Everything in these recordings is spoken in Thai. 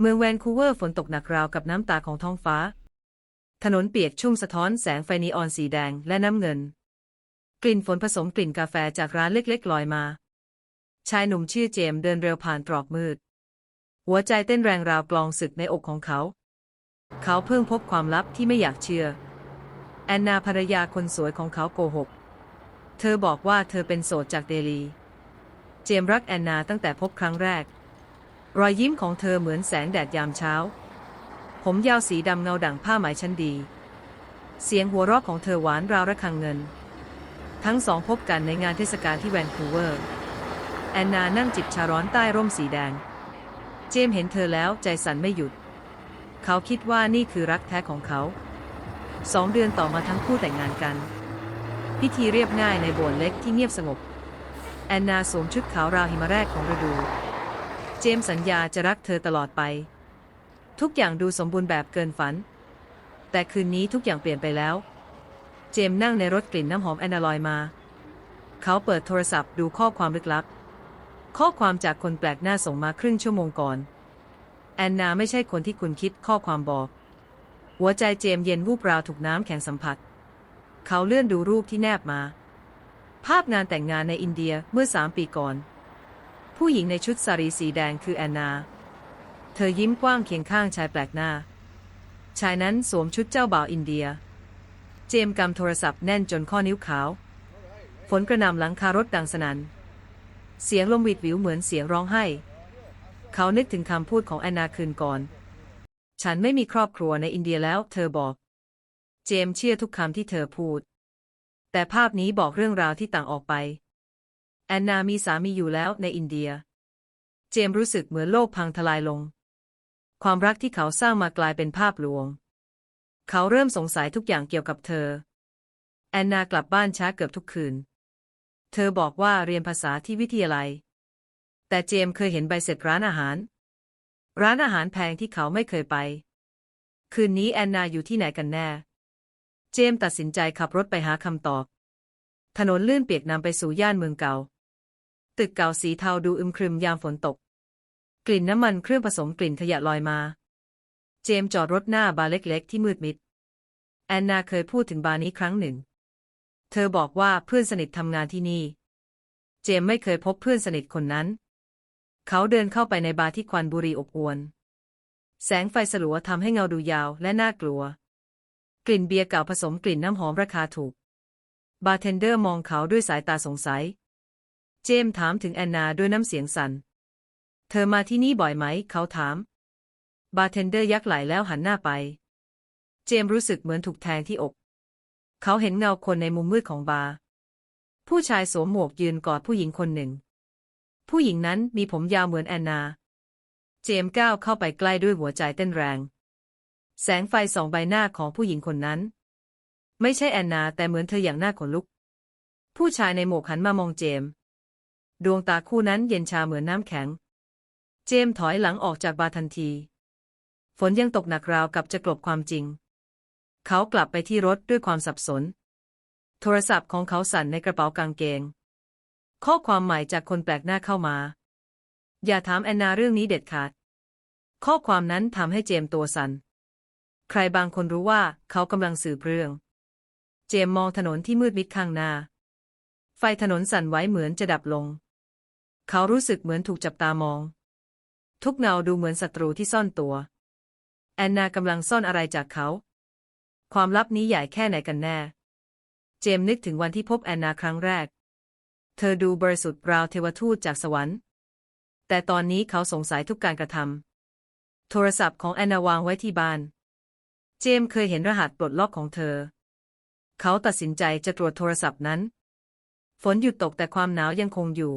เมืองแวนคูเวอร์ฝนตกหนักราวกับน้ำตาของท้องฟ้า ถนนเปียกชุ่มสะท้อนแสงไฟนีออนสีแดงและน้ำเงิน กลิ่นฝนผสมกลิ่นกาแฟจากร้านเล็กๆลอยมา ชายหนุ่มชื่อเจมเดินเร็วผ่านตรอกมืด หัวใจเต้นแรงราวกลองศึกในอกของเขา เขาเพิ่งพบความลับที่ไม่อยากเชื่อ แอนนาภรรยาคนสวยของเขาโกหก เธอบอกว่าเธอเป็นโสดจากเดลี เจมรักแอนนาตั้งแต่พบครั้งแรก รอยยิ้มของเธอเหมือนแสงแดดยามเช้า ผมยาวสีดำเงาดั่งผ้าไหมชั้นดี เสียงหัวเราะของเธอหวานราวระฆังเงิน ทั้งสองพบกันในงานเทศกาลที่แวนคูเวอร์ แอนนานั่งจิบชาร้อนใต้ร่มสีแดง เจมส์เห็นเธอแล้วใจสั่นไม่หยุด เขาคิดว่านี่คือรักแท้ของเขา สองเดือนต่อมาทั้งคู่แต่งงานกัน พิธีเรียบง่ายในโบสถ์เล็กที่เงียบสงบ แอนนาสวมชุดขาวราวหิมะแรกของฤดู เจมสัญญาจะรักเธอตลอดไป ทุกอย่างดูสมบูรณ์แบบเกินฝัน แต่คืนนี้ทุกอย่างเปลี่ยนไปแล้ว เจมนั่งในรถกลิ่นน้ำหอมแอนนาลอยมา เขาเปิดโทรศัพท์ดูข้อความลึกลับ ข้อความจากคนแปลกหน้าส่งมาครึ่งชั่วโมงก่อน แอนนาไม่ใช่คนที่คุณคิดข้อความบอก หัวใจเจมเย็นวูบราวถูกน้ำแข็งสัมผัส เขาเลื่อนดูรูปที่แนบมา ภาพงานแต่งงานในอินเดียเมื่อสามปีก่อน ผู้หญิงในชุดสารีสีแดงคือแอนนา เธอยิ้มกว้างเคียงข้างชายแปลกหน้า ชายนั้นสวมชุดเจ้าบ่าวอินเดีย เจมส์กำโทรศัพท์แน่นจนข้อนิ้วขาว ฝนกระหน่ำหลังคารถดังสนัน่น เสียงลมวิดวิวเหมือนเสียงร้องไห้ เขานึกถึงคำพูดของแอนนาคืนก่อน ฉันไม่มีครอบครัวในอินเดียแล้ว เธอบอก เจมส์เชื่อทุกคำที่เธอพูด แต่ภาพนี้บอกเรื่องราวที่ต่างออกไป แอนนามีสามีอยู่แล้วในอินเดีย เจมรู้สึกเหมือนโลกพังทลายลง ความรักที่เขาสร้างมากลายเป็นภาพลวง เขาเริ่มสงสัยทุกอย่างเกี่ยวกับเธอ แอนนากลับบ้านช้าเกือบทุกคืน เธอบอกว่าเรียนภาษาที่วิทยาลัย แต่เจมเคยเห็นใบเสร็จร้านอาหาร ร้านอาหารแพงที่เขาไม่เคยไป คืนนี้แอนนาอยู่ที่ไหนกันแน่ เจมตัดสินใจขับรถไปหาคำตอบ ถนนลื่นเปียกนำไปสู่ย่านเมืองเก่า ตึกเก่าสีเทาดูอึมครึมยามฝนตก กลิ่นน้ำมันเครื่องผสมกลิ่นขยะลอยมา เจมจอดรถหน้าบาร์เล็กๆ ที่มืดมิด แอนนาเคยพูดถึงบาร์นี้ครั้งหนึ่ง เธอบอกว่าเพื่อนสนิททำงานที่นี่ เจมไม่เคยพบเพื่อนสนิทคนนั้น เขาเดินเข้าไปในบาร์ที่ควันบุหรี่อบอวน แสงไฟสลัวทำให้เงาดูยาวและน่ากลัว กลิ่นเบียร์เก่าผสมกลิ่นน้ำหอมราคาถูก บาร์เทนเดอร์มองเขาด้วยสายตาสงสัย เจมส์ถามถึงแอนนาด้วยน้ำเสียงสัน่น เธอมาที่นี่บ่อยไหม เขาถาม บาร์เทนเดอร์ยักไหลแล้วหันหน้าไป เจมส์รู้สึกเหมือนถูกแทงที่อก เขาเห็นเงาคนในมุมมืดของบาร์ ผู้ชายสวมหมวกยืนกอดผู้หญิงคนหนึ่ง ผู้หญิงนั้นมีผมยาวเหมือนแอนนา เจมส์ก้าวเข้าไปใกล้ด้วยหัวใจเต้นแรง แสงไฟส่องใบหน้าของผู้หญิงคนนั้น ไม่ใช่แอนนาแต่เหมือนเธออย่างหน่าขนลุก ผู้ชายในหมวกหันมามองเจมส์ ดวงตาคู่นั้นเย็นชาเหมือนน้ำแข็ง เจมถอยหลังออกจากบาร์ทันที ฝนยังตกหนักราวกับจะกลบความจริง เขากลับไปที่รถด้วยความสับสน โทรศัพท์ของเขาสั่นในกระเป๋ากางเกง ข้อความใหม่จากคนแปลกหน้าเข้ามา อย่าถามแอนนาเรื่องนี้เด็ดขาด ข้อความนั้นทำให้เจมตัวสั่น ใครบางคนรู้ว่าเขากำลังสืบเรื่อง เจมมองถนนที่มืดมิดข้างหน้า ไฟถนนสั่นไหวเหมือนจะดับลง เขารู้สึกเหมือนถูกจับตามอง ทุกเงาดูเหมือนศัตรูที่ซ่อนตัว แอนนากำลังซ่อนอะไรจากเขา ความลับนี้ใหญ่แค่ไหนกันแน่ เจมส์นึกถึงวันที่พบแอนนาครั้งแรก เธอดูบริสุทธิ์ราวเทวทูตจากสวรรค์ แต่ตอนนี้เขาสงสัยทุกการกระทำโทรศัพท์ของแอนนาวางไว้ที่บ้าน เจมส์เคยเห็นรหัสปลดล็อกของเธอ เขาตัดสินใจจะตรวจโทรศัพท์นั้น ฝนหยุดตกแต่ความหนาวยังคงอยู่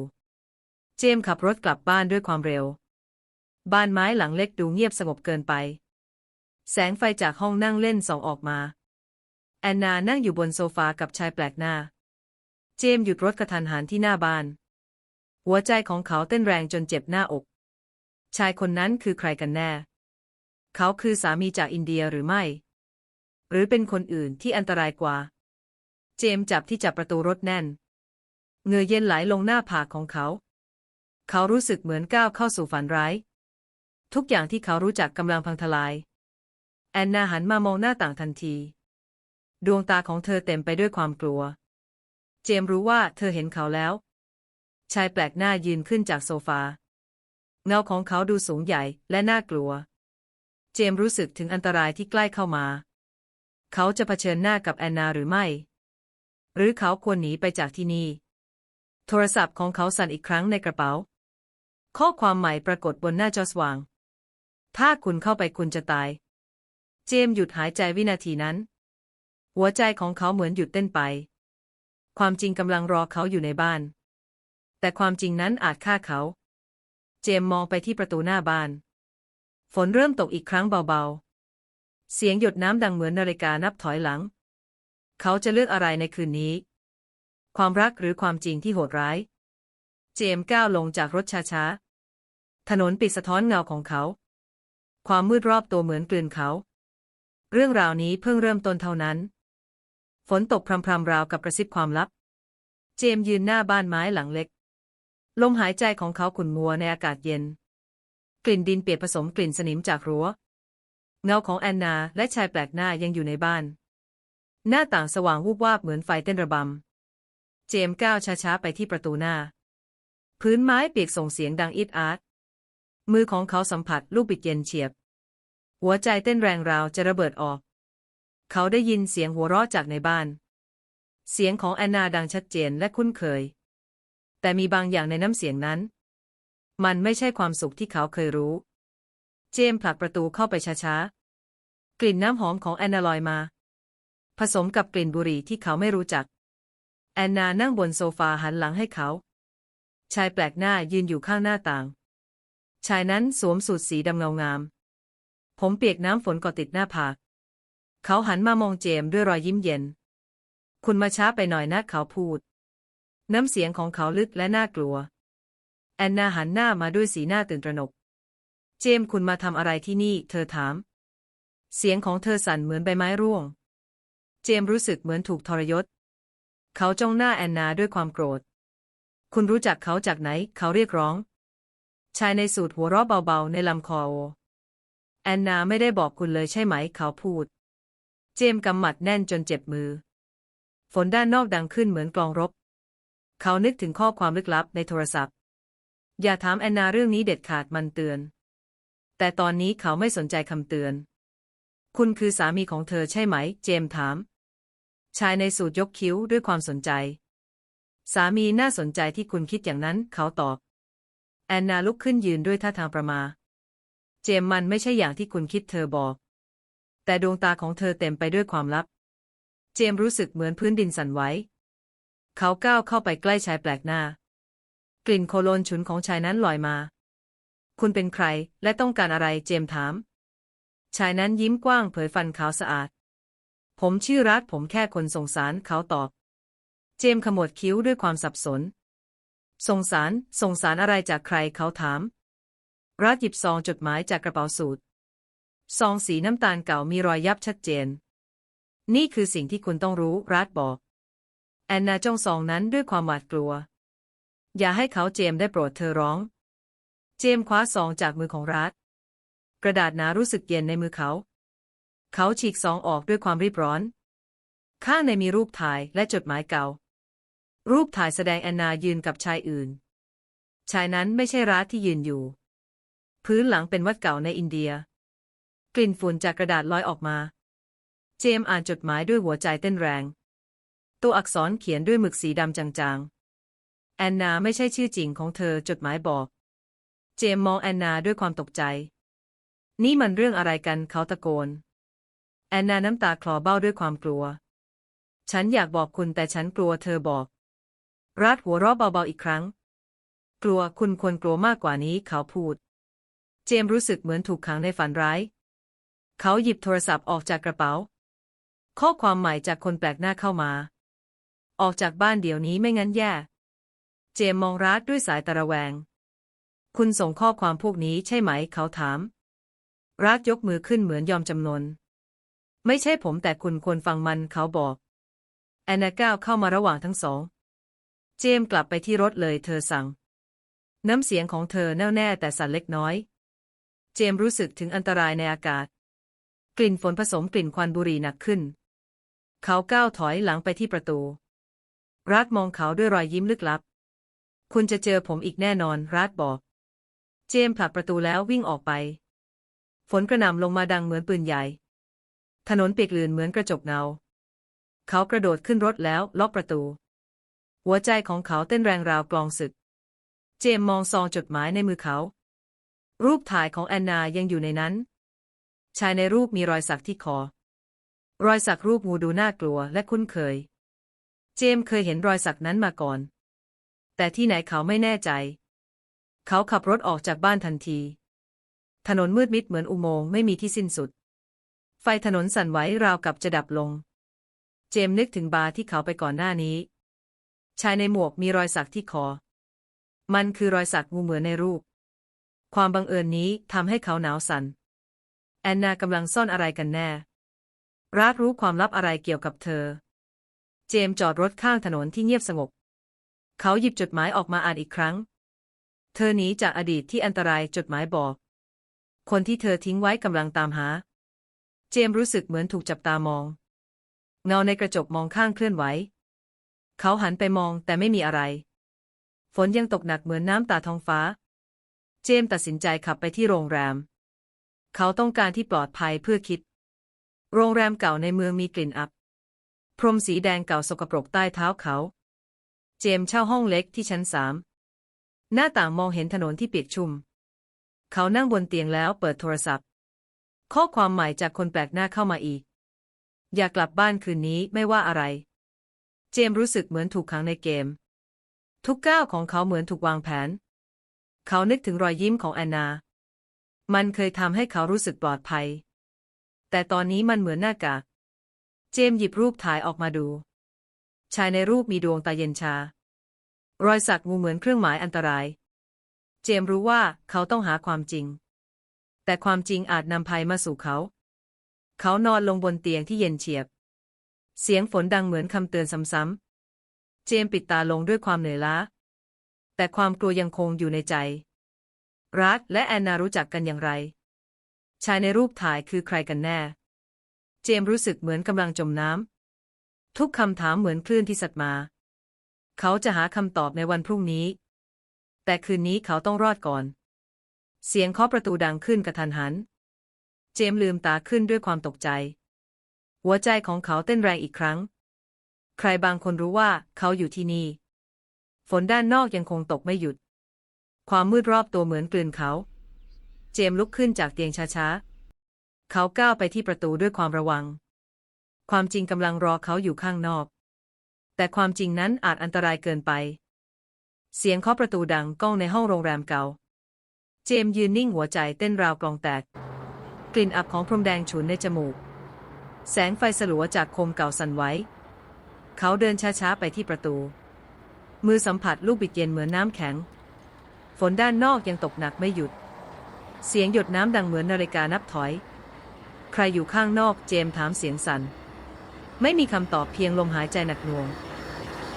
จมส์ขับรถกลับบ้านด้วยความเร็ว บ้านไม้หลังเล็กดูเงียบสงบเกินไป แสงไฟจากห้องนั่งเล่นส่องออกมา แอนนานั่งอยู่บนโซฟากับชายแปลกหน้า เจมส์หยุดรถกระทันหันที่หน้าบ้าน หัวใจของเขาเต้นแรงจนเจ็บหน้าอก ชายคนนั้นคือใครกันแน่ เขาคือสามีจากอินเดียหรือไม่ หรือเป็นคนอื่นที่อันตรายกว่า เจมส์จับที่จับประตูรถแน่นเงื่อเย็นไหลลงหน้าผากของเขา เขารู้สึกเหมือนก้าวเข้าสู่ฝันร้าย ทุกอย่างที่เขารู้จักกำลังพังทลาย แอนนาหันมามองหน้าต่างทันที ดวงตาของเธอเต็มไปด้วยความกลัว เจมรู้ว่าเธอเห็นเขาแล้ว ชายแปลกหน้ายืนขึ้นจากโซฟา เงาของเขาดูสูงใหญ่และน่ากลัว เจมรู้สึกถึงอันตรายที่ใกล้เข้ามา เขาจะเผชิญหน้ากับแอนนาหรือไม่ หรือเขาควรหนีไปจากที่นี่โทรศัพท์ของเขาสั่นอีกครั้งในกระเป๋า ข้อความใหม่ปรากฏบนหน้าจอสว่าง ถ้าคุณเข้าไปคุณจะตาย เจมหยุดหายใจวินาทีนั้น หัวใจของเขาเหมือนหยุดเต้นไป ความจริงกำลังรอเขาอยู่ในบ้าน แต่ความจริงนั้นอาจฆ่าเขา เจมมองไปที่ประตูหน้าบ้าน ฝนเริ่มตกอีกครั้งเบาๆ เสียงหยดน้ำดังเหมือนนาฬิกานับถอยหลัง เขาจะเลือกอะไรในคืนนี้ ความรักหรือความจริงที่โหดร้าย เจมส์ก้าวลงจากรถช้าๆ ถนนปิดสะท้อนเงาของเขา ความมืดรอบตัวเหมือนกลืนเขา เรื่องราวนี้เพิ่งเริ่มต้นเท่านั้น ฝนตกพรำๆราวกับกระซิบความลับ เจมส์ยืนหน้าบ้านไม้หลังเล็ก ลมหายใจของเขาขุ่นมัวในอากาศเย็น กลิ่นดินเปียกผสมกลิ่นสนิมจากรั้ว เงาของแอนนาและชายแปลกหน้ายังอยู่ในบ้าน หน้าต่างสว่างวูบวาบเหมือนไฟเต้นระบำ เจมส์ก้าวช้าๆไปที่ประตูหน้า พื้นไม้เปียกส่งเสียงดังอิดอาร์ตมือของเขาสัมผัสลูกบิดเย็นเฉียบ หัวใจเต้นแรงราวจะระเบิดออก เขาได้ยินเสียงหัวเราะจากในบ้าน เสียงของแอนนาดังชัดเจนและคุ้นเคย แต่มีบางอย่างในน้ำเสียงนั้น มันไม่ใช่ความสุขที่เขาเคยรู้ เจมส์ผลักประตูเข้าไปช้าๆ กลิ่นน้ำหอมของแอนนาลอยมา ผสมกับกลิ่นบุหรี่ที่เขาไม่รู้จัก แอนนานั่งบนโซฟาหันหลังให้เขา ชายแปลกหน้ายืนอยู่ข้างหน้าต่าง ชายนั้นสวมสูทสีดำเงางาม ผมเปียกน้ำฝนก่อติดหน้าผาก เขาหันมามองเจมด้วยรอยยิ้มเย็น คุณมาช้าไปหน่อยนะเขาพูด น้ำเสียงของเขาลึกและน่ากลัว แอนนาหันหน้ามาด้วยสีหน้าตื่นตระหนก เจมคุณมาทำอะไรที่นี่ เธอถาม เสียงของเธอสั่นเหมือนใบไม้ร่วง เจมรู้สึกเหมือนถูกทรยศ เขาจ้องหน้าแอนนาด้วยความโกรธ คุณรู้จักเขาจากไหน เขาเรียกร้อง ชายในสูตรหัวเราะเบาๆ ในลำคอโอ แอนนาไม่ได้บอกคุณเลยใช่ไหม เขาพูด เจมกำหมัดแน่นจนเจ็บมือ ฝนด้านนอกดังขึ้นเหมือนกลองรบ เขานึกถึงข้อความลึกลับในโทรศัพท์ อย่าถามแอนนาเรื่องนี้เด็ดขาดมันเตือน แต่ตอนนี้เขาไม่สนใจคำเตือน คุณคือสามีของเธอใช่ไหม เจมถาม ชายในสูตรยกคิ้วด้วยความสนใจ สามีน่าสนใจที่คุณคิดอย่างนั้น เขาตอบ แอนนาลุกขึ้นยืนด้วยท่าทางประมา เจมมันไม่ใช่อย่างที่คุณคิดเธอบอก แต่ดวงตาของเธอเต็มไปด้วยความลับ เจมรู้สึกเหมือนพื้นดินสั่นไหว เขาก้าวเข้าไปใกล้ชายแปลกหน้า กลิ่นโคโลนฉุนของชายนั้นลอยมา คุณเป็นใครและต้องการอะไรเจมถาม ชายนั้นยิ้มกว้างเผยฟันขาวสะอาด ผมชื่อรัฐผมแค่คนสงสารเขาตอบ เจมขมวดคิ้วด้วยความสับสน สงสาร สงสารอะไรจากใครเขาถาม รัฐหยิบซองจดหมายจากกระเป๋าสูทซองสีน้ำตาลเก่ามีรอยยับชัดเจน นี่คือสิ่งที่คุณต้องรู้ รัฐบอก แอนนาจ้องซองนั้นด้วยความหวาดกลัว อย่าให้เขาเจมได้โปรดเธอร้อง เจมคว้าซองจากมือของรัฐ กระดาษหนารู้สึกเย็นในมือเขา เขาฉีกซองออกด้วยความรีบร้อน ข้างในมีรูปถ่ายและจดหมายเก่า รูปถ่ายแสดงแอนนายืนกับชายอื่น ชายนั้นไม่ใช่รัฐที่ยืนอยู่ พื้นหลังเป็นวัดเก่าในอินเดีย กลิ่นฝุ่นจากกระดาษลอยออกมา เจม์อ่านจดหมายด้วยหัวใจเต้นแรง ตัวอักษรเขียนด้วยหมึกสีดำจางๆ แอนนาไม่ใช่ชื่อจริงของเธอจดหมายบอก เจม์มองแอนนาด้วยความตกใจ นี่มันเรื่องอะไรกันเขาตะโกน แอนนาน้ำตาคลอเบ้าด้วยความกลัว ฉันอยากบอกคุณแต่ฉันกลัวเธอบอก รัดหัวเราะเบาๆอีกครั้ง กลัวคุณควรกลัวมากกว่านี้เขาพูด เจมรู้สึกเหมือนถูกขังในฝันร้าย เขาหยิบโทรศัพท์ออกจากกระเป๋า ข้อความใหม่จากคนแปลกหน้าเข้ามา ออกจากบ้านเดี๋ยวนี้ไม่งั้นแย่ เจมมองรัดด้วยสายตาระแวง คุณส่งข้อความพวกนี้ใช่ไหมเขาถาม รัดยกมือขึ้นเหมือนยอมจำนน ไม่ใช่ผมแต่คุณควรฟังมันเขาบอกแอนนาก้าวเข้ามาระหว่างทั้งสอง เจมกลับไปที่รถเลยเธอสั่ง น้ำเสียงของเธอแน่วแน่แต่สั่นเล็กน้อย เจมรู้สึกถึงอันตรายในอากาศ กลิ่นฝนผสมกลิ่นควันบุหรี่หนักขึ้น เขาก้าวถอยหลังไปที่ประตู รัฐมองเขาด้วยรอยยิ้มลึกลับ คุณจะเจอผมอีกแน่นอนรัฐบอก เจมผลักประตูแล้ววิ่งออกไป ฝนกระหน่ำลงมาดังเหมือนปืนใหญ่ ถนนเปียกลื่นเหมือนกระจกเงา เขากระโดดขึ้นรถแล้วล็อกประตู หัวใจของเขาเต้นแรงราวกลองศึก เจมมองซองจดหมายในมือเขา รูปถ่ายของแอนนายังอยู่ในนั้น ชายในรูปมีรอยสักที่คอ รอยสักรูปงูดูน่ากลัวและคุ้นเคย เจมเคยเห็นรอยสักนั้นมาก่อน แต่ที่ไหนเขาไม่แน่ใจ เขาขับรถออกจากบ้านทันที ถนนมืดมิดเหมือนอุโมงค์ไม่มีที่สิ้นสุด ไฟถนนสั่นไหวราวกับจะดับลง เจมนึกถึงบาร์ที่เขาไปก่อนหน้านี้ ชายในหมวกมีรอยสักที่คอ มันคือรอยสักงูเหมือนในรูป ความบังเอิญนี้ทำให้เขาหนาวสัน่น แอนนากำลังซ่อนอะไรกันแน่ รักรู้ความลับอะไรเกี่ยวกับเธอ เจมจอดรถข้างถนนที่เงียบสงบ เขาหยิบจดหมายออกมาอ่านอีกครั้ง เธอหนีจากอดีตที่อันตรายจดหมายบอก คนที่เธอทิ้งไว้กำลังตามหา เจมรู้สึกเหมือนถูกจับตามอง เงาในกระจกมองข้างเคลื่อนไหว เขาหันไปมองแต่ไม่มีอะไร ฝนยังตกหนักเหมือนน้ำตาท้องฟ้า เจมส์ตัดสินใจขับไปที่โรงแรม เขาต้องการที่ปลอดภัยเพื่อคิด โรงแรมเก่าในเมืองมีกลิ่นอับ พรมสีแดงเก่าสกปรกใต้เท้าเขา เจมส์เช่าห้องเล็กที่ชั้นสามหน้าต่างมองเห็นถนนที่เปียกชุ่ม เขานั่งบนเตียงแล้วเปิดโทรศัพท์ ข้อความใหม่จากคนแปลกหน้าเข้ามาอีก อยากกลับบ้านคืนนี้ไม่ว่าอะไร เจมส์รู้สึกเหมือนถูกขังในเกม ทุกก้าวของเขาเหมือนถูกวางแผน เขานึกถึงรอยยิ้มของแอนนา มันเคยทำให้เขารู้สึกปลอดภัย แต่ตอนนี้มันเหมือนหน้ากากเจมส์หยิบรูปถ่ายออกมาดู ชายในรูปมีดวงตาเย็นชา รอยสักงูเหมือนเครื่องหมายอันตราย เจมส์รู้ว่าเขาต้องหาความจริง แต่ความจริงอาจนำภัยมาสู่เขา เขานอนลงบนเตียงที่เย็นเฉียบ เสียงฝนดังเหมือนคำเตือนซ้ำๆ เจมปิดตาลงด้วยความเหนื่อยล้า แต่ความกลัวยังคงอยู่ในใจ รัฐและแอนนารู้จักกันอย่างไร ชายในรูปถ่ายคือใครกันแน่ เจมรู้สึกเหมือนกำลังจมน้ำ ทุกคำถามเหมือนคลื่นที่สัตว์มา เขาจะหาคำตอบในวันพรุ่งนี้ แต่คืนนี้เขาต้องรอดก่อน เสียงเคาะประตูดังขึ้นกระทันหัน เจมลืมตาขึ้นด้วยความตกใจ หัวใจของเขาเต้นแรงอีกครั้ง ใครบางคนรู้ว่าเขาอยู่ที่นี่ ฝนด้านนอกยังคงตกไม่หยุด ความมืดรอบตัวเหมือนกลืนเขา เจมส์ลุกขึ้นจากเตียงช้าๆ เขาก้าวไปที่ประตูด้วยความระวัง ความจริงกำลังรอเขาอยู่ข้างนอก แต่ความจริงนั้นอาจอันตรายเกินไป เสียงเคาะประตูดังก้องในห้องโรงแรมเก่า เจมส์ยืนนิ่งหัวใจเต้นราวกลองแตก กลิ่นอับของพรมแดงฉุนในจมูก แสงไฟสลัวจากโคมเก่าสั่นไหว เขาเดินช้าๆไปที่ประตู มือสัมผัสลูกบิดเย็นเหมือนน้ำแข็ง ฝนด้านนอกยังตกหนักไม่หยุด เสียงหยดน้ำดังเหมือนนาฬิกานับถอย ใครอยู่ข้างนอกเจมถามเสียงสัน่น ไม่มีคำตอบเพียงลมหายใจหนักหน่วง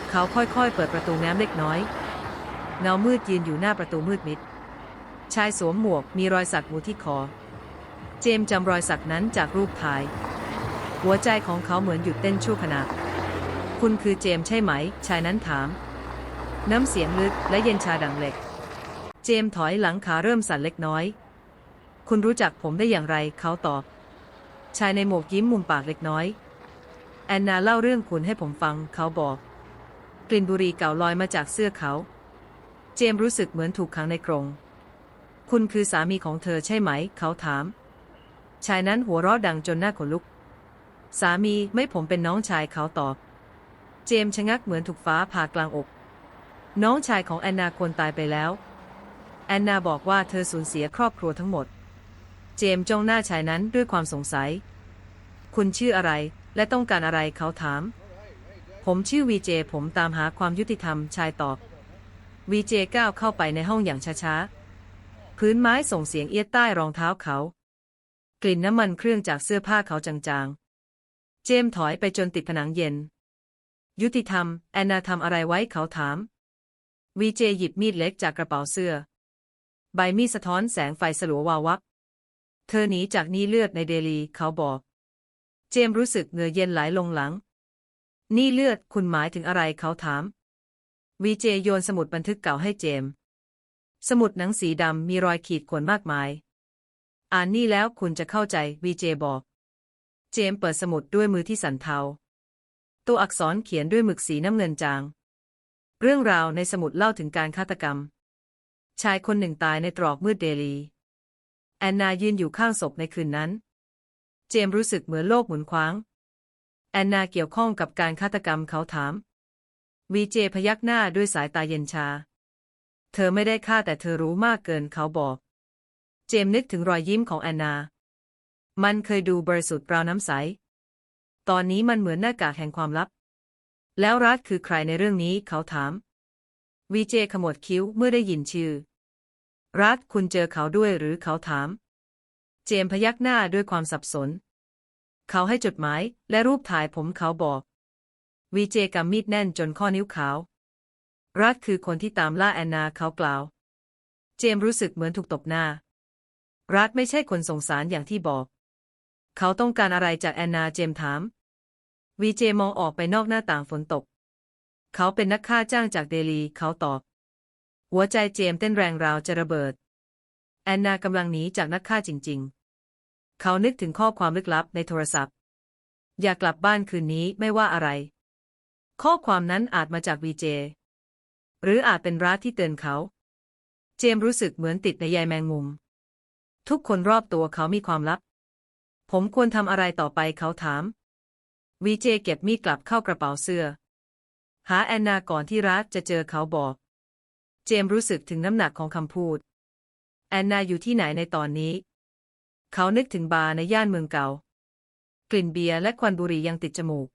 เขาค่อยๆ เปิดประตูน้ำเล็กน้อย เงามืดยืนอยู่หน้าประตูมืดมิด ชายสวมหมวกมีรอยสักงูที่คอ เจมจำรอยสักนั้นจากรูปถ่าย หัวใจของเขาเหมือนหยุดเต้นชั่วขณะ คุณคือเจมส์ใช่ไหม ชายนั้นถาม น้ำเสียงลึกและเย็นชาดังเหล็ก เจมส์ถอยหลังขาเริ่มสั่นเล็กน้อย คุณรู้จักผมได้อย่างไร เขาตอบ ชายในหมวกยิ้มมุมปากเล็กน้อย แอนนาเล่าเรื่องคุณให้ผมฟัง เขาบอก กลิ่นบุหรี่เก่าลอยมาจากเสื้อเขา เจมส์รู้สึกเหมือนถูกขังในกรงคุณคือสามีของเธอใช่ไหม เขาถาม ชายนั้นหัวเราะดังจนหน้าขนลุก สามีไม่ผมเป็นน้องชายเขาตอบ เจมส์ชะงักเหมือนถูกฟ้าผ่ากลางอก น้องชายของแอนนาควรตายไปแล้ว แอนนาบอกว่าเธอสูญเสียครอบครัวทั้งหมด เจมส์จ้องหน้าชายนั้นด้วยความสงสัย คุณชื่ออะไรและต้องการอะไรเขาถาม ผมชื่อวีเจผมตามหาความยุติธรรมชายตอบ วีเจก้าวเข้าไปในห้องอย่างช้าๆ พื้นไม้ส่งเสียงเอียดใต้รองเท้าเขา กลิ่นน้ำมันเครื่องจากเสื้อผ้าเขาจางๆ เจมถอยไปจนติดผนังเย็น ยุติธรรม แอนนาทำอะไรไว้เขาถาม วีเจหยิบมีดเล็กจากกระเป๋าเสื้อ ใบมีดสะท้อนแสงไฟสลัววาววับ เธอหนีจากนี่เลือดในเดลีเขาบอก เจมรู้สึกเหงื่อเย็นไหลลงหลัง นี่เลือดคุณหมายถึงอะไรเขาถาม วีเจโยนสมุดบันทึกเก่าให้เจม สมุดหนังสีดำมีรอยขีดข่วนมากมาย อ่านนี่แล้วคุณจะเข้าใจวีเจบอก เจมเปิดสมุดด้วยมือที่สันเทา ตัวอักษรเขียนด้วยหมึกสีน้ำเงินจาง เรื่องราวในสมุดเล่าถึงการฆาตกรรม ชายคนหนึ่งตายในตรอกมืดเดลี แอนนายืนอยู่ข้างศพในคืนนั้น เจมรู้สึกเหมือนโลกหมุนคว้าง แอนนาเกี่ยวข้องกับการฆาตกรรมเขาถาม วีเจพยักหน้าด้วยสายตาเย็นชา เธอไม่ได้ฆ่าแต่เธอรู้มากเกินเขาบอก เจมนึกถึงรอยยิ้มของแอนนา มันเคยดูบริสุทธิ์เปล่าน้ำใส ตอนนี้มันเหมือนหน้ากากแห่งความลับ แล้วรัฐคือใครในเรื่องนี้เขาถาม วีเจขมวดคิ้วเมื่อได้ยินชื่อ รัฐคุณเจอเขาด้วยหรือเขาถาม เจมพยักหน้าด้วยความสับสน เขาให้จดหมายและรูปถ่ายผมเขาบอก วีเจกำมีดแน่นจนข้อนิ้วขาว รัฐคือคนที่ตามล่าแอนนาเขากล่าว เจมรู้สึกเหมือนถูกตบหน้า รัฐไม่ใช่คนสงสารอย่างที่บอก เขาต้องการอะไรจากแอนนาเจมถามวีเจมองออกไปนอกหน้าต่างฝนตก เขาเป็นนักฆ่าจ้างจากเดลี เขาตอบ หัวใจเจมเต้นแรงราวจะระเบิด แอนนากำลังหนีจากนักฆ่าจริง ๆ เขานึกถึงข้อความลึกลับในโทรศัพท์ อยากกลับบ้านคืนนี้ไม่ว่าอะไร ข้อความนั้นอาจมาจากวีเจ หรืออาจเป็นร้านที่เตือนเขา เจมรู้สึกเหมือนติดในใยแมงมุม ทุกคนรอบตัวเขามีความลับ ผมควรทำอะไรต่อไปเขาถาม วีเจเก็บมีดกลับเข้ากระเป๋าเสื้อ หาแอนนาก่อนที่รัฐจะเจอเขาบอก เจมรู้สึกถึงน้ำหนักของคำพูด แอนนาอยู่ที่ไหนในตอนนี้ เขานึกถึงบาร์ในย่านเมืองเก่า กลิ่นเบียร์และควันบุหรี่ยังติดจมูก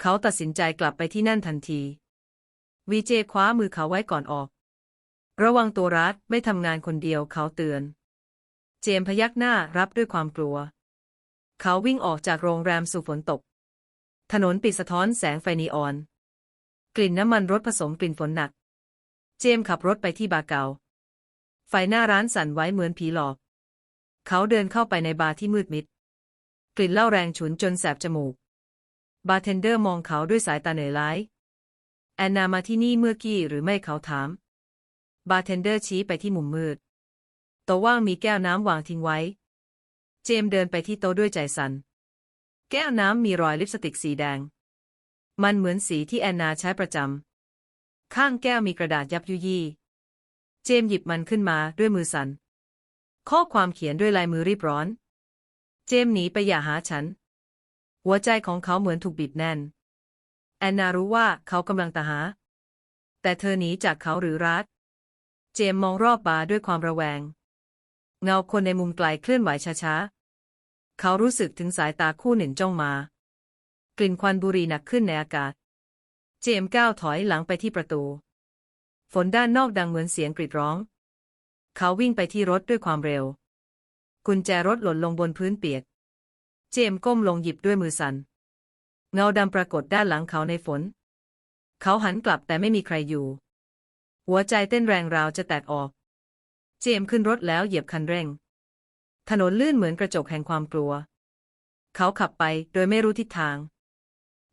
เขาตัดสินใจกลับไปที่นั่นทันทีวีเจคว้ามือเขาไว้ก่อนออก ระวังตัวรัฐไม่ทำงานคนเดียวเขาเตือน เจมพยักหน้ารับด้วยความกลัว เขาวิ่งออกจากโรงแรมสู่ฝนตก ถนนปิดสะท้อนแสงไฟนีออน กลิ่นน้ำมันรถผสมกลิ่นฝนหนัก เจมขับรถไปที่บาร์เก่าไฟหน้าร้านสั่นไหวเหมือนผีหลอก เขาเดินเข้าไปในบาร์ที่มืดมิด กลิ่นเหล้าแรงฉุนจนแสบจมูก บาร์เทนเดอร์มองเขาด้วยสายตาเหนื่อยล้าแอนนามาที่นี่เมื่อกี้หรือไม่เขาถาม บาร์เทนเดอร์ชี้ไปที่มุมมืด โต๊ะว่างมีแก้วน้ำวางทิ้งไว้ เจมเดินไปที่โต๊ะด้วยใจสัน่นแก้วน้ำมีรอยลิปสติกสีแดง มันเหมือนสีที่แอนนาใช้ประจำ ข้างแก้วมีกระดาษยับยุยี่ เจมหยิบมันขึ้นมาด้วยมือสัน่น ข้อความเขียนด้วยลายมือรีบร้อน เจมหนีไปอย่าหาฉัน หัวใจของเขาเหมือนถูกบีบแน่น แอนนารู้ว่าเขากำลังตาหา แต่เธอหนีจากเขาหรือรัฐเจมมองรอบบาร์ด้วยความระแวง เงาคนในมุมไกลเคลื่อนไหวช้าๆ เขารู้สึกถึงสายตาคู่หนึ่งจ้องมา กลิ่นควันบุหรี่หนักขึ้นในอากาศ เจมส์ก้าวถอยหลังไปที่ประตู ฝนด้านนอกดังเหมือนเสียงกรีดร้อง เขาวิ่งไปที่รถด้วยความเร็ว กุญแจรถหล่นลงบนพื้นเปียก เจมส์ก้มลงหยิบด้วยมือสัน่น เงาดำปรากฏด้านหลังเขาในฝน เขาหันกลับแต่ไม่มีใครอยู่ หัวใจเต้นแรงราวจะแตกออก เจมส์ขึ้นรถแล้วเหยียบคันเร่ง ถนนลื่นเหมือนกระจกแห่งความกลัว เขาขับไปโดยไม่รู้ทิศทาง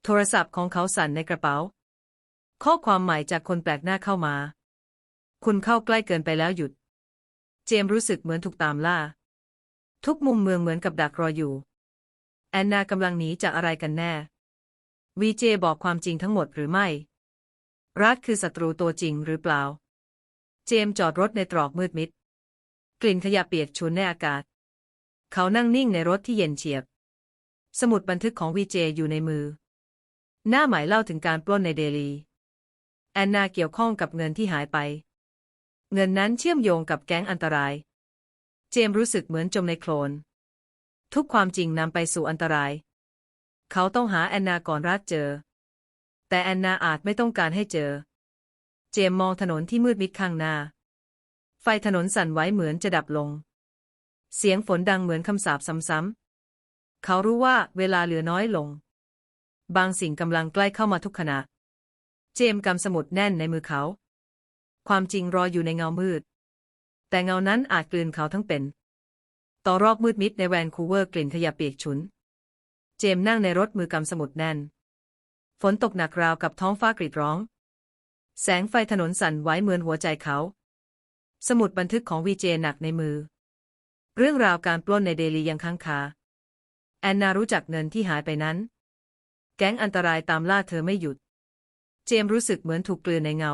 โทรศัพท์ของเขาสั่นในกระเป๋า ข้อความใหม่จากคนแปลกหน้าเข้ามา คุณเข้าใกล้เกินไปแล้วหยุด เจมรู้สึกเหมือนถูกตามล่า ทุกมุมเมืองเหมือนกับดักรออยู่ แอนนากำลังหนีจากอะไรกันแน่ วีเจบอกความจริงทั้งหมดหรือไม่ รัฐคือศัตรูตัวจริงหรือเปล่า เจมจอดรถในตรอกมืดมิด กลิ่นขยะเปียกชุนในอากาศ เขานั่งนิ่งในรถที่เย็นเฉียบ สมุดบันทึกของวีเจอยู่ในมือ หน้าหมายเล่าถึงการปล้นในเดลี แอนนาเกี่ยวข้องกับเงินที่หายไป เงินนั้นเชื่อมโยงกับแก๊งอันตราย เจมรู้สึกเหมือนจมในโคลน ทุกความจริงนำไปสู่อันตราย เขาต้องหาแอนนาก่อนรัฐเจอ แต่แอนนาอาจไม่ต้องการให้เจอ เจมมองถนนที่มืดมิดข้างหน้า ไฟถนนสั่นไหวเหมือนจะดับลง เสียงฝนดังเหมือนคำสาปซ้ำๆ เขารู้ว่าเวลาเหลือน้อยลง บางสิ่งกำลังใกล้เข้ามาทุกขณะ เจมกำสมุดแน่นในมือเขา ความจริงรออยู่ในเงามืด แต่เงานั้นอาจกลืนเขาทั้งเป็น ต่อรอบมืดมิดในแวนคูเวอร์กลิ่นขยะเปียกฉุน เจมนั่งในรถมือกำสมุดแน่น ฝนตกหนักราวกับท้องฟ้ากรีดร้อง แสงไฟถนนสั่นไหวเหมือนหัวใจเขา สมุดบันทึกของวีเจหนักในมือ เรื่องราวการปล้นในเดลียังค้างคา แอนนารู้จักเงินที่หายไปนั้น แก๊งอันตรายตามล่าเธอไม่หยุด เจมส์รู้สึกเหมือนถูกกลืนในเงา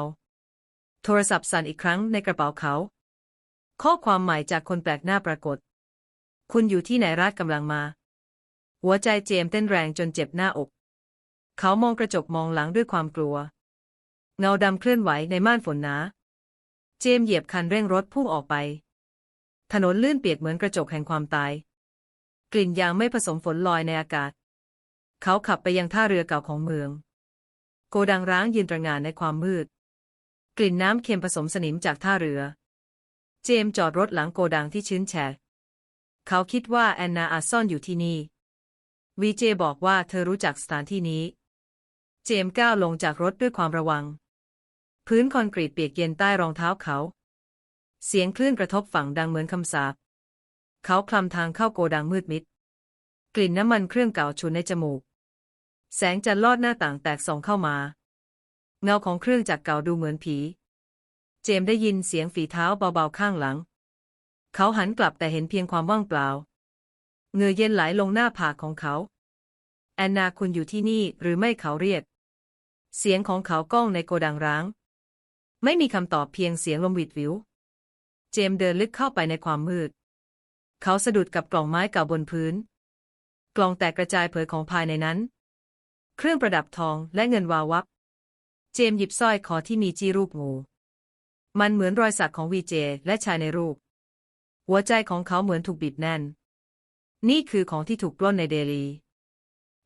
โทรศัพท์สั่นอีกครั้งในกระเป๋าเขา ข้อความใหม่จากคนแปลกหน้าปรากฏ คุณอยู่ที่ไหนราชกำลังมา หัวใจเจมส์เต้นแรงจนเจ็บหน้าอก เขามองกระจกมองหลังด้วยความกลัว เงาดำเคลื่อนไหวในม่านฝนหนา เจมส์เหยียบคันเร่งรถพุ่งออกไป ถนนลื่นเปียกเหมือนกระจกแห่งความตาย กลิ่นยางไม่ผสมฝนลอยในอากาศ เขาขับไปยังท่าเรือเก่าของเมือง โกดังร้างยืนตระงานในความมืด กลิ่นน้ำเค็มผสมสนิมจากท่าเรือ เจมจอดรถหลังโกดังที่ชื้นแฉะเขาคิดว่าแอนนาอาจซ่อนอยู่ที่นี่ วีเจบอกว่าเธอรู้จักสถานที่นี้ เจมก้าวลงจากรถด้วยความระวัง พื้นคอนกรีตเปียกเย็นใต้รองเท้าเขา เสียงคลื่นกระทบฝั่งดังเหมือนคำสาป เขาคลำทางเข้าโกดังมืดมิด กลิ่นน้ำมันเครื่องเก่าฉุนในจมูก แสงจันทร์ลอดหน้าต่างแตกส่องเข้ามา เงาของเครื่องจักรเก่าดูเหมือนผี เจมได้ยินเสียงฝีเท้าเบาๆข้างหลัง เขาหันกลับแต่เห็นเพียงความว่างเปล่าเงื่อเย็นไหลลงหน้าผากของเขา แอนนาคุณอยู่ที่นี่หรือไม่เขาเรียก เสียงของเขาก้องในโกดังร้าง ไม่มีคำตอบเพียงเสียงลมหวิดวิว เจมเดินลึกเข้าไปในความมืด เขาสะดุดกับกล่องไม้เก่าบนพื้น กล่องแตกกระจายเผยของภายในนั้น เครื่องประดับทองและเงินวาววับ เจมหยิบสร้อยคอที่มีจี้รูปงู มันเหมือนรอยสักของวีเจและชายในรูป หัวใจของเขาเหมือนถูกบีบแน่น นี่คือของที่ถูกปล้นในเดลี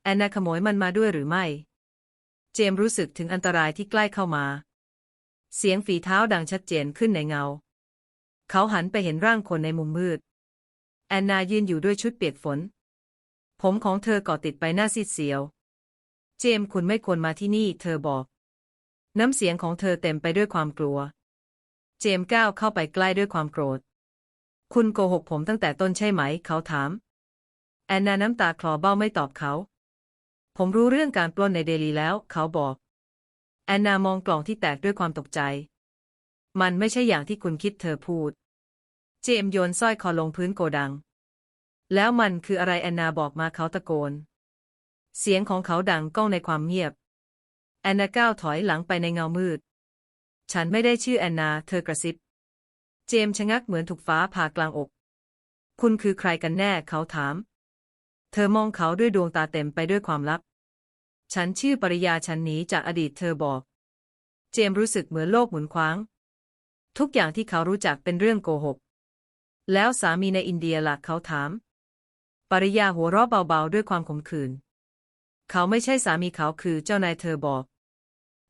แอนนาขโมยมันมาด้วยหรือไม่ เจมรู้สึกถึงอันตรายที่ใกล้เข้ามา เสียงฝีเท้าดังชัดเจนขึ้นในเงา เขาหันไปเห็นร่างคนในมุมมืด แอนนายืนอยู่ด้วยชุดเปียกฝน ผมของเธอก่อติดไปหน้าซีดเสียว เจมคุณไม่ควรมาที่นี่ เธอบอก น้ำเสียงของเธอเต็มไปด้วยความกลัว เจมก้าวเข้าไปใกล้ด้วยความโกรธ คุณโกหกผมตั้งแต่ต้นใช่ไหม เขาถาม แอนนาน้ำตาคลอเบ้าไม่ตอบเขา ผมรู้เรื่องการปล้นในเดลีแล้ว เขาบอก แอนนามองกล่องที่แตกด้วยความตกใจ มันไม่ใช่อย่างที่คุณคิดเธอพูด เจมโยนสร้อยคอลงพื้นโกดัง แล้วมันคืออะไรแอนนาบอกมาเขาตะโกน เสียงของเขาดังก้องในความเงียบ แอนนาก้าวถอยหลังไปในเงามืด ฉันไม่ได้ชื่อแอนนาเธอกระซิบ เจมชะงักเหมือนถูกฟ้าผ่ากลางอก คุณคือใครกันแน่เขาถาม เธอมองเขาด้วยดวงตาเต็มไปด้วยความลับ ฉันชื่อปริยาฉันหนีจากอดีตเธอบอก เจมรู้สึกเหมือนโลกหมุนคว้าง ทุกอย่างที่เขารู้จักเป็นเรื่องโกหก แล้วสามีในอินเดียล่ะเขาถาม ปริยาหัวเราะเบาๆด้วยความขมขื่น เขาไม่ใช่สามีเขาคือเจ้านายเธอบอก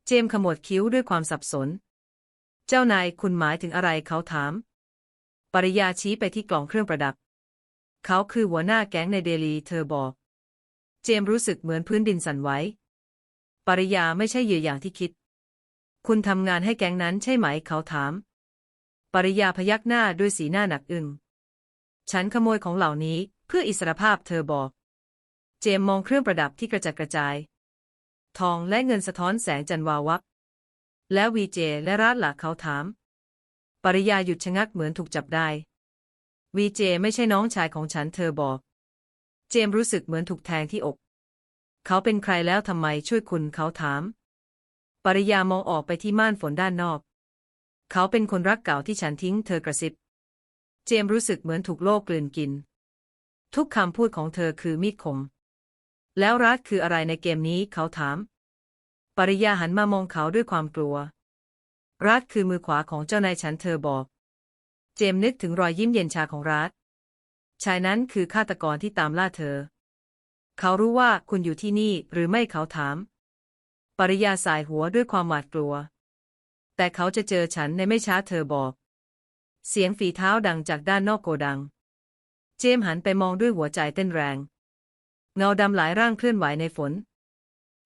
เจมขมวดคิ้วด้วยความสับสน เจ้านายคุณหมายถึงอะไรเขาถาม ปริยาชี้ไปที่กล่องเครื่องประดับ เขาคือหัวหน้าแก๊งในเดลีเธอบอก เจมรู้สึกเหมือนพื้นดินสั่นไหว ปริยาไม่ใช่เหยื่ออย่างที่คิด คุณทำงานให้แก๊งนั้นใช่ไหมเขาถาม ปริยาพยักหน้าด้วยสีหน้าหนักอึ้งฉันขโมยของเหล่านี้เพื่ออิสรภาพเธอบอก เจมมองเครื่องประดับที่กระจัดกระจาย ทองและเงินสะท้อนแสงจันวาวับแล้ววีเจและราดหลักเขาถาม ปริยาหยุดชะงักเหมือนถูกจับได้ วีเจไม่ใช่น้องชายของฉันเธอบอก เจมรู้สึกเหมือนถูกแทงที่อก เขาเป็นใครแล้วทำไมช่วยคุณเขาถาม ปริยามองออกไปที่ม่านฝนด้านนอก เขาเป็นคนรักเก่าที่ฉันทิ้งเธอกระซิบ เจมรู้สึกเหมือนถูกโลกกลืนกิน ทุกคำพูดของเธอคือมีดคม แล้วรัฐคืออะไรในเกมนี้เขาถาม ปริยาหันมามองเขาด้วยความกลัว รัฐคือมือขวาของเจ้านายฉันเธอบอก เจมนึกถึงรอยยิ้มเย็นชาของรัฐชายนั้นคือฆาตกรที่ตามล่าเธอ เขารู้ว่าคุณอยู่ที่นี่หรือไม่เขาถาม ปริยาสายหัวด้วยความหวาดกลัว แต่เขาจะเจอฉันในไม่ช้าเธอบอก เสียงฝีเท้าดังจากด้านนอกโกดัง เจมส์หันไปมองด้วยหัวใจเต้นแรง เงาดำหลายร่างเคลื่อนไหวในฝน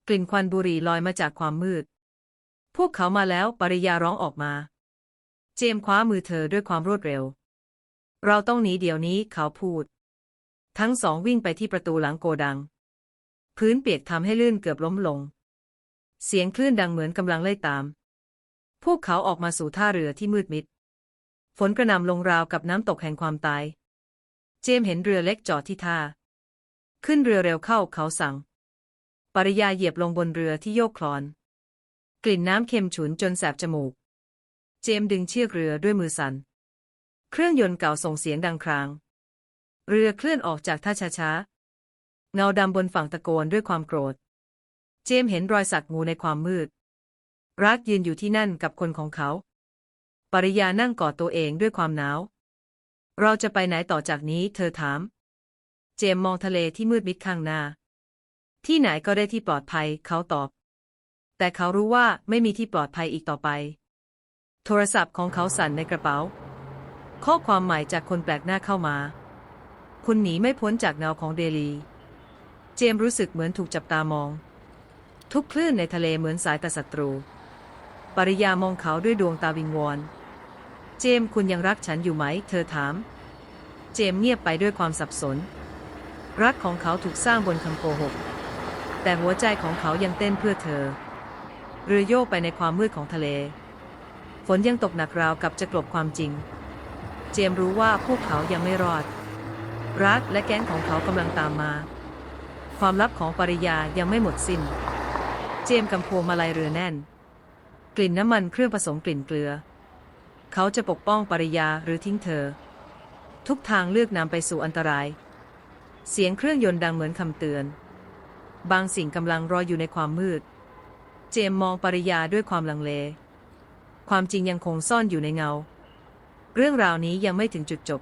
กลิ่นควันบุหรี่ลอยมาจากความมืด พวกเขามาแล้วปริยาร้องออกมา เจมส์คว้ามือเธอด้วยความรวดเร็ว เราต้องหนีเดี๋ยวนี้เขาพูด ทั้งสองวิ่งไปที่ประตูหลังโกดัง พื้นเปียกทำให้ลื่นเกือบล้มลง เสียงคลื่นดังเหมือนกำลังไล่ตาม พวกเขาออกมาสู่ท่าเรือที่มืดมิด ฝนกระหน่ำลงราวกับน้ำตกแห่งความตาย เจมส์เห็นเรือเล็กจอดที่ท่า ขึ้นเรือเร็วเข้าเขาสั่ง ปริยาเหยียบลงบนเรือที่โยกคลอน กลิ่นน้ำเค็มฉุนจนแสบจมูก เจมส์ดึงเชือกเรือด้วยมือสัน่น เครื่องยนต์เก่าส่งเสียงดังคราง เรือเคลื่อนออกจากท่าช้าๆ เงาดำบนฝั่งตะโกนด้วยความโกรธ เจมส์เห็นรอยสักงูในความมืด รักยืนอยู่ที่นั่นกับคนของเขา ปริยานั่งกอดตัวเองด้วยความหนาว เราจะไปไหนต่อจากนี้ เธอถาม เจมมองทะเลที่มืดมิดข้างหน้า ที่ไหนก็ได้ที่ปลอดภัย เขาตอบ แต่เขารู้ว่าไม่มีที่ปลอดภัยอีกต่อไป โทรศัพท์ของเขาสั่นในกระเป๋า ข้อความใหม่จากคนแปลกหน้าเข้ามา คุณหนีไม่พ้นจากเงาของเดลี เจมรู้สึกเหมือนถูกจับตามอง ทุกคลื่นในทะเลเหมือนสายตาศัตรู ปริยามองเขาด้วยดวงตาวิงวอน เจมคุณยังรักฉันอยู่ไหม เธอถาม เจมเงียบไปด้วยความสับสน รักของเขาถูกสร้างบนคำโกหก แต่หัวใจของเขายังเต้นเพื่อเธอ เรือโยกไปในความมืดของทะเล ฝนยังตกหนักราวกับจะกลบความจริง เจมรู้ว่าพวกเขายังไม่รอด รักและแก๊งของเขากำลังตามมา ความลับของปริยายังไม่หมดสิ้น เจมกำพวงมาลัยเรือแน่น กลิ่นน้ำมันเครื่องผสมกลิ่นเกลือ เขาจะปกป้องปริยาหรือทิ้งเธอ ทุกทางเลือกนำไปสู่อันตราย เสียงเครื่องยนต์ดังเหมือนคำเตือน บางสิ่งกำลังรออยู่ในความมืด เจมมองปริยาด้วยความลังเล ความจริงยังคงซ่อนอยู่ในเงา เรื่องราวนี้ยังไม่ถึงจุดจบ